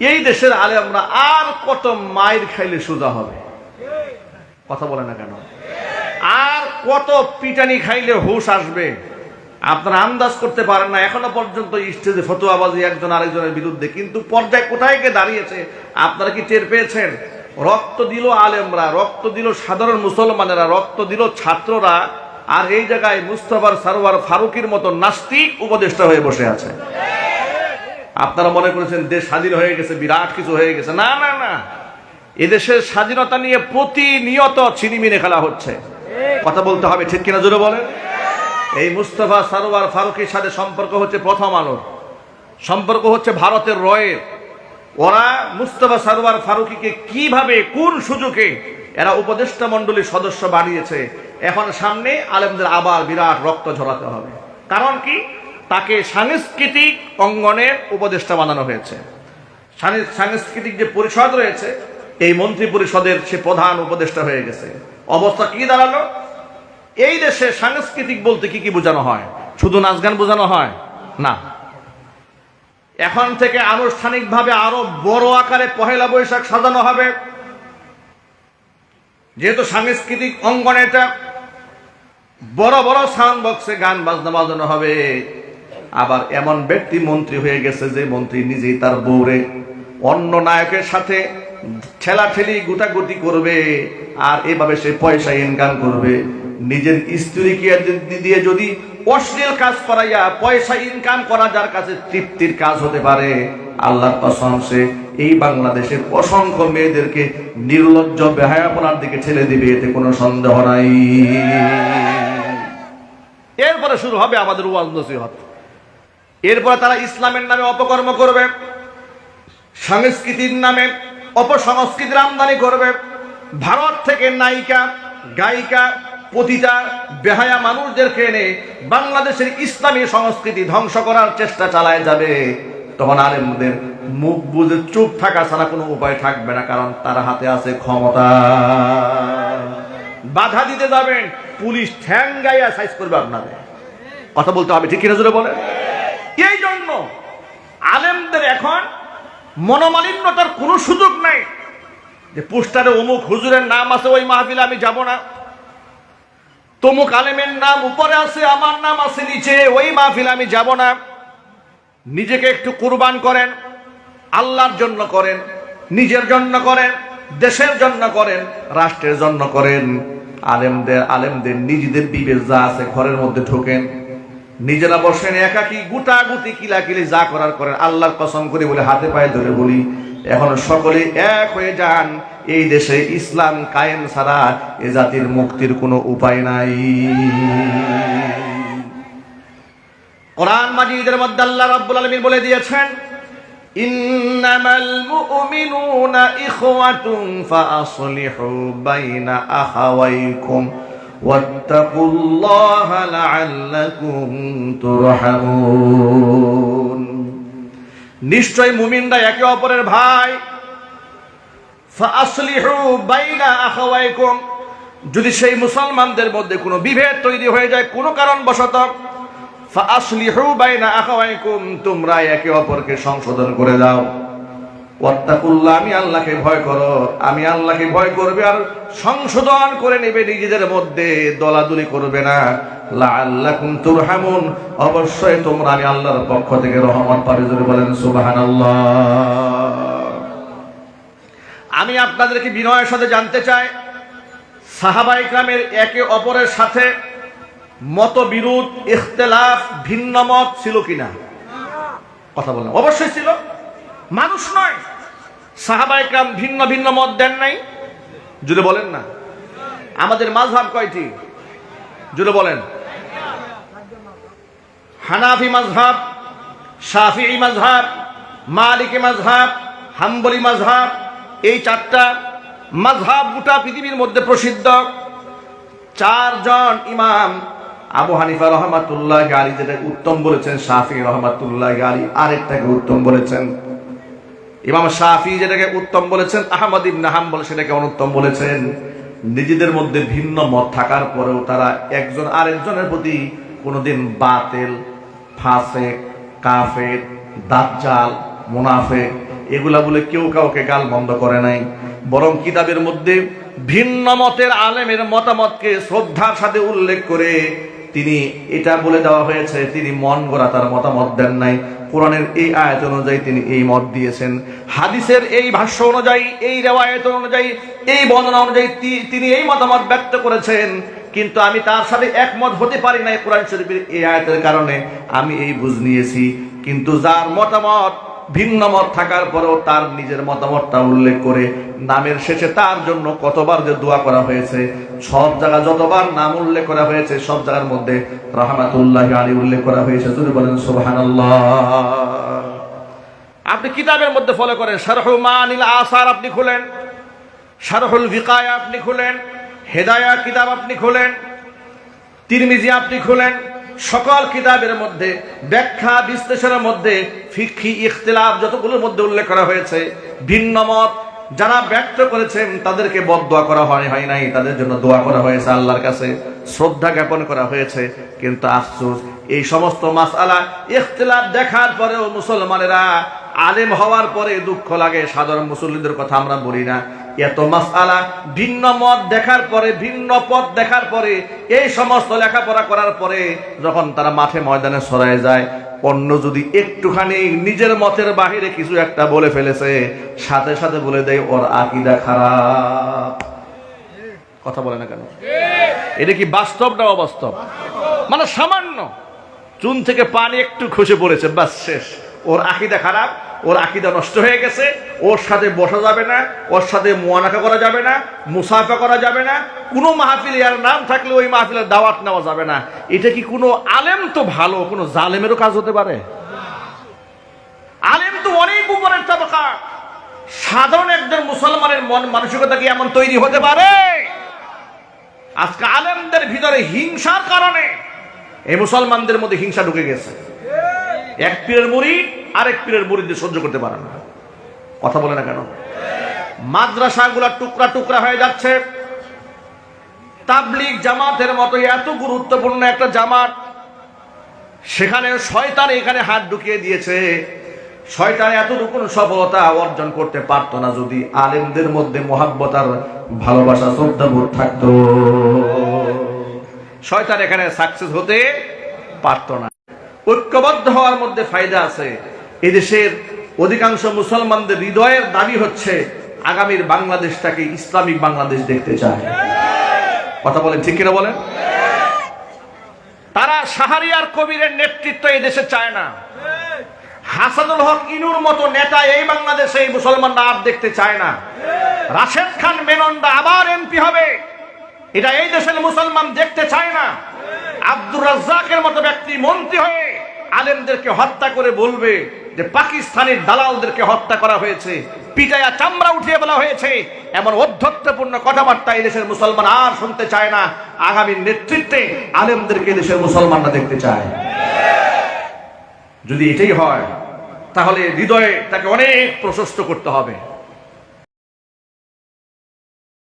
এই দেশের আলে আমরা আর কত মায়ের খাইলে সোজা হবে? কথা বলে না কেন? আর কত পিটানি খাইলে হুশ আসবে? আপনারা আন্দাজ করতে পারেন না, এখনও পর্যন্ত স্টেজে ফতোয়াবাজি একজন আরেকজনের বিরুদ্ধে, কিন্তু পর্যায় কোথায় গিয়ে দাঁড়িয়েছে? আপনারা কি টের পেয়েছেন? রক্ত দিল আলেমরা, রক্ত দিল সাধারণ মুসলমানেরা, রক্ত দিল ছাত্ররা, আর এই জায়গায় মুস্তফার সারোয়ার ফারুকির মতো নাস্তিক উপদেষ্টা হয়ে বসে আছে। আপনারা মনে করেছেন দেশ স্বাধীন হয়ে গেছে, বিরাট কিছু হয়ে গেছে। না না না। এদেশের স্বাধীনতা নিয়ে প্রতিনিয়ত ছিনিমিনে খেলা হচ্ছে। কথা বলতে হবে, ঠিক কিনা জোরে বলেন? এই মুস্তফা সারোয়ার ফারুকের সাথে সম্পর্ক হচ্ছে প্রথম আলোর। সম্পর্ক হচ্ছে ভারতের রয়ের। ওরা মুস্তফা সারোয়ার ফারুকিকে কীভাবে, কোন সুযোগে এরা উপদেষ্টা মণ্ডলীর সদস্য বানিয়েছে, এখন সামনে আলেমদের আবার বিরাট রক্ত ঝরাতে হবে। কারণ কি? তাকে সাংস্কৃতিক অঙ্গনের উপদেষ্টা বানানো হয়েছে। সাংস্কৃতিক যে পরিষদ রয়েছে, এই মন্ত্রী পরিষদের সে প্রধান উপদেষ্টা হয়ে গেছে। অবস্থা কি দাঁড়াল? এই দেশে সাংস্কৃতিক বলতে কি কি বোঝানো হয়? শুধু নাচ গান বোঝানো হয়? না। এখন থেকে আনুষ্ঠানিকভাবে আরও বড় আকারে পহেলা বৈশাখ সাজানো হবে। যেহেতু সাংস্কৃতিক অঙ্গনে এটা বড় বড় সাউন্ড বক্সে গান বাজনা বাজানো হবে। আবার এমন ব্যক্তি মন্ত্রী হয়ে গেছে যে মন্ত্রী নিজেই তার বউরে। অন্য নায়কের সাথে ঠেলাঠেলি গুটাগুটি করবে আর এভাবে সে পয়সা ইনকাম করবে। নিজের স্ত্রীকে দিয়ে যদি অশ্লীল কাজ করাইয়া পয়সা ইনকাম করা যার কাছে তৃপ্তির কাজ হতে পারে, আল্লাহর সে এই বাংলাদেশের অসংখ্য মেয়েদেরকে নির্লজ্জ বেহায়াপনার দিকে ঠেলে দিবে, এতে কোনো সন্দেহ নাই। এরপরে শুরু হবে আমাদের ওয়াজ নসিহত। এরপরে তারা ইসলামের নামে অপকর্ম করবে, সংস্কৃতির নামে অপসংস্কৃতির আমদানি করবে। ভারত থেকে নায়িকা, গায়িকা, পতিতা, বেহায়া মানুষদেরকে এনে বাংলাদেশের ইসলামী সংস্কৃতি ধ্বংস করার চেষ্টা চালায় যাবে। তখন আলেমদের মুখ বুঝে চুপ থাকা ছাড়া কোনো উপায় থাকবে না, কারণ তার হাতে আছে ক্ষমতা। বাধা দিতে যাবেন, পুলিশ ঠ্যাং গাইয়া সাইজ করবে আপনাদের। কথা বলতে হবে, ঠিক কিনা জোরে বলে এই জন্য আলেমদের এখন মনোমালিন্যতার কোনো সুযোগ নাই। যে পোস্টারে অমুক হুজুরের নাম আছে, ওই মাহফিলে আমি যাব না। তমুক আলেমের নাম উপরে আছে, আমার নাম আছে নিচে, ওই মাহফিলে আমি যাব না। নিজেকে একটু কুরবান করেন, আল্লাহর জন্য করেন, নিজের জন্য করেন, দেশের জন্য করেন, রাষ্ট্রের জন্য করেন। আলেমদের আলেমদের, নিজেদের বিবেক যা আছে ঘরের মধ্যে ঢোকেন। নিজেরা বসেন একাকি গুটা গুটি কিলাকিলি যা করার করেন। আল্লাহর কসম করে বলে হাতে পায়ে ধরে বলি, এখন সকলে এক হয়ে যান। এই দেশে ইসলাম কায়েম ছাড়া এ জাতির মুক্তির কোনো উপায় নাই। কোরআন মাজিদের মধ্যে আল্লাহ রাব্বুল আলামিন বলে দিয়েছেন, ইন্নামাল মুমিনুনা ইখওয়াতুন ফাআসলিহু বাইনা আখাওয়াইকুম। ওয়াত্তাকুল্লাহা লাআল্লাকুম তুরহামুন নিশ্চয় মুমিনরা একে অপরের ভাই। ফাআসলিহু বাইনা আখাওয়াইকুম। যদি সেই মুসলমানদের মধ্যে কোনো বিভেদ তৈরি হয়ে যায়, কোনো কারণবশত, ফাআসলিহু বাইনা আখাওয়াইকুম, তোমরা একে অপরকে সংশোধন করে দাও। ওয়াত্তাকুল্লাহ আমি আল্লাহকে ভয় করো। আমি আল্লাহকে ভয় করবে আর সংশোধন করে নেবে নিজেদের মধ্যে, দলাদলি করবে না। লাআল্লাকুম তুরহামুন। অবশ্যই তোমরা আমি আল্লাহর পক্ষ থেকে রহমত পাবে যদি বলেন, সুবহানাল্লাহ। আমি আপনাদেরকে বিনয়ের সাথে জানতে চাই, সাহাবা ইকরামের একে অপরের সাথে মতবিরোধ, ইখতলাফ ভিন্ন মত ছিল কিনা? কথা বললাম। অবশ্যই ছিল। মানুষ নয়। সাহাবা ইকরাম ভিন্ন ভিন্ন মত দেন নাই? যদি বলেন না। আমাদের মাঝহাব কয়টি? যদি বলেন। হানাফি মাঝহাব শাফিঈ মাঝহাব মালিকি মাঝহাব হাম্বলি মাঝহাব এই চারটা মাঝহাব গোটা পৃথিবীর মধ্যে প্রসিদ্ধ। চারজন ইমাম আবু হানিফা রহমাতুল্লাহ আলী যেটাকে উত্তম বলেছেন শাফি রহমাতুল্লাহ আলী আরেকটাকে উত্তম বলেছেন। ইমাম শাফি যেটাকে উত্তম বলেছেন, আহমদ ইবনে হাম্বল সেটাকে অনুত্তম বলেছেন। নিজেদের মধ্যে ভিন্ন মত থাকার পরেও তারা একজন আরেকজনের প্রতি কোনোদিন বাতেল ফাসে কাফের, দাজ্জাল মুনাফে এগুলা বলে কেউ কাউকে গাল বন্ধ করে নাই। বরং কিতাবের মধ্যে ভিন্ন মতের আলেমের মতামতকে শ্রদ্ধার সাথে উল্লেখ করে তিনি এটা বলে দেওয়া হয়েছে, তিনি মন গড়া তার মতামত দেন নাই। কোরআনের এই আয়াত অনুযায়ী তিনি এই মত দিয়েছেন। হাদিসের এই ভাষ্য অনুযায়ী, এই রেওয়ায়ত অনুযায়ী, এই বর্ণনা অনুযায়ী তিনি এই মতামত ব্যক্ত করেছেন। কিন্তু আমি তার সাথে একমত হতে পারি না কোরআন শরীফের এই আয়াতের কারণে। আমি এই বুঝ নিয়েছি, কিন্তু যার মতামত ভিন্ন মত থাকার পরেও তার নিজের মতামতটা উল্লেখ করে নামের শেষে তার জন্য কতবার যে দোয়া করা হয়েছে, সব জায়গা যতবার নাম উল্লেখ করা হয়েছে, সব জায়গার মধ্যে রহমাতুল্লাহ আলী উল্লেখ করা হয়েছে। যদি বলেন সুবহানাল্লাহ। আপনি কিতাবের মধ্যে ফলো করেন, শারহু মানিল আসার আপনি খুলেন, শারহুল ভিকায়া আপনি খুলেন, হেদায়া কিতাব আপনি খুলেন, তিরমিজি আপনি খুলেন সকল কিতাবের মধ্যে, ব্যাখ্যা, বিশ্লেষণের মধ্যে ফিক্ষি ইখতিলাফ যতগুলোর মধ্যে উল্লেখ করা হয়েছে, ভিন্ন মত যারা ব্যক্ত করেছেন তাদেরকে বদ দোয়া করা হয় হয় নাই, তাদের জন্য দোয়া করা হয়েছে আল্লাহর কাছে, শ্রদ্ধা জ্ঞাপন করা হয়েছে। কিন্তু আফসোস, এই সমস্ত মাসালা ইখতিলাফ দেখার পরেও মুসলমানেরা আলেম হওয়ার পরে দুঃখ লাগে, সাধারণ মুসল্লিদের কথা আমরা বলি না। এত মাসালা ভিন্ন মত দেখার পরে, ভিন্ন পথ দেখার পরে, এই সমস্ত লেখাপড়া করার পরে যখন তারা মাঠে ময়দানে সরায় যায়, অন্য যদি একটুখানি নিজের মতের বাহিরে কিছু একটা বলে ফেলেছে, সাথে সাথে বলে দেয়, ওর আকিদা খারাপ। কথা বলে না কেন? এটা কি বাস্তব না অবাস্তব? মানে সামান্য। চুন থেকে পানি একটু খসে পড়েছে বাস শেষ। ওর আকিদা খারাপ ওর আকিদা নষ্ট হয়ে গেছে, ওর সাথে বসা যাবে না, ওর সাথে মোয়ানাকা করা যাবে না, মুসাফা করা যাবে না, কোনো মাহফিল আর নাম থাকলে ওই মাহফিলের দাওয়াত নেওয়া যাবে না। এটা কি কোনো আলেম তো ভালো, কোনো জালেমেরও কাজ হতে পারে? আলেম তো অনেক উপরের তাবকা। সাধারণ একজন মুসলমানের মন মানসিকতা কি এমন তৈরি হতে পারে? আজকে আলেমদের ভিতরে হিংসার কারণে এই মুসলমানদের মধ্যে হিংসা ঢুকে গেছে। এক পীরের মুড়ি আরেক পীরের মুড়িদের সহ্য করতে পারে না। কথা বলে না কেন? মাদ্রাসাগুলো টুকরা টুকরা হয়ে যাচ্ছে। তাবলিগ জামাতের মতো এত গুরুত্বপূর্ণ একটা জামাত। সেখানে শয়তান এখানে হাত ঢুকিয়ে দিয়েছে। শয়তান এতটুকু সফলতা অর্জন করতে পারতো না যদি আলেমদের মধ্যে মহাব্বত আর ভালোবাসা, শ্রদ্ধাবোধ থাকতো। শয়তান এখানে সাকসেস হতে পারতো না। ঐক্যবদ্ধ হওয়ার মধ্যে ফায়দা আছে। এদেশের অধিকাংশ মুসলমানদের হৃদয়ের দাবি হচ্ছে আগামীর বাংলাদেশটাকে ইসলামিক বাংলাদেশ দেখতে চায়। কথা বলেন ঠিক কিনা বলেন? তারা শাহরিয়ার কবিরের নেতৃত্ব এই দেশে চায় না। হাসানুল হক ইনুর মতো নেতা এই বাংলাদেশে এই মুসলমানরা আর দেখতে চায় না। রাশেদ খান মেননটা আবার এমপি হবে। এটা এই দেশের মুসলমান দেখতে চায় না। আব্দুর রাজ্জাকের মতো ব্যক্তি মন্ত্রী হয়ে আলেমদেরকে হত্যা করে বলবে যে পাকিস্তানের দালালদেরকে হত্যা করা হয়েছে পিটাইয়া চামড়া উঠিয়ে বলা হয়েছে। এমন অধ্যত্বপূর্ণ কথাবার্তা দেশের মুসলমান আর শুনতে চায় না। আগামী নেতৃত্বে আলেমদেরকে দেশের মুসলমানরা দেখতে চায়। যদি এটাই হয়, তাহলে হৃদয়ে তাকে অনেক প্রশস্ত করতে হবে।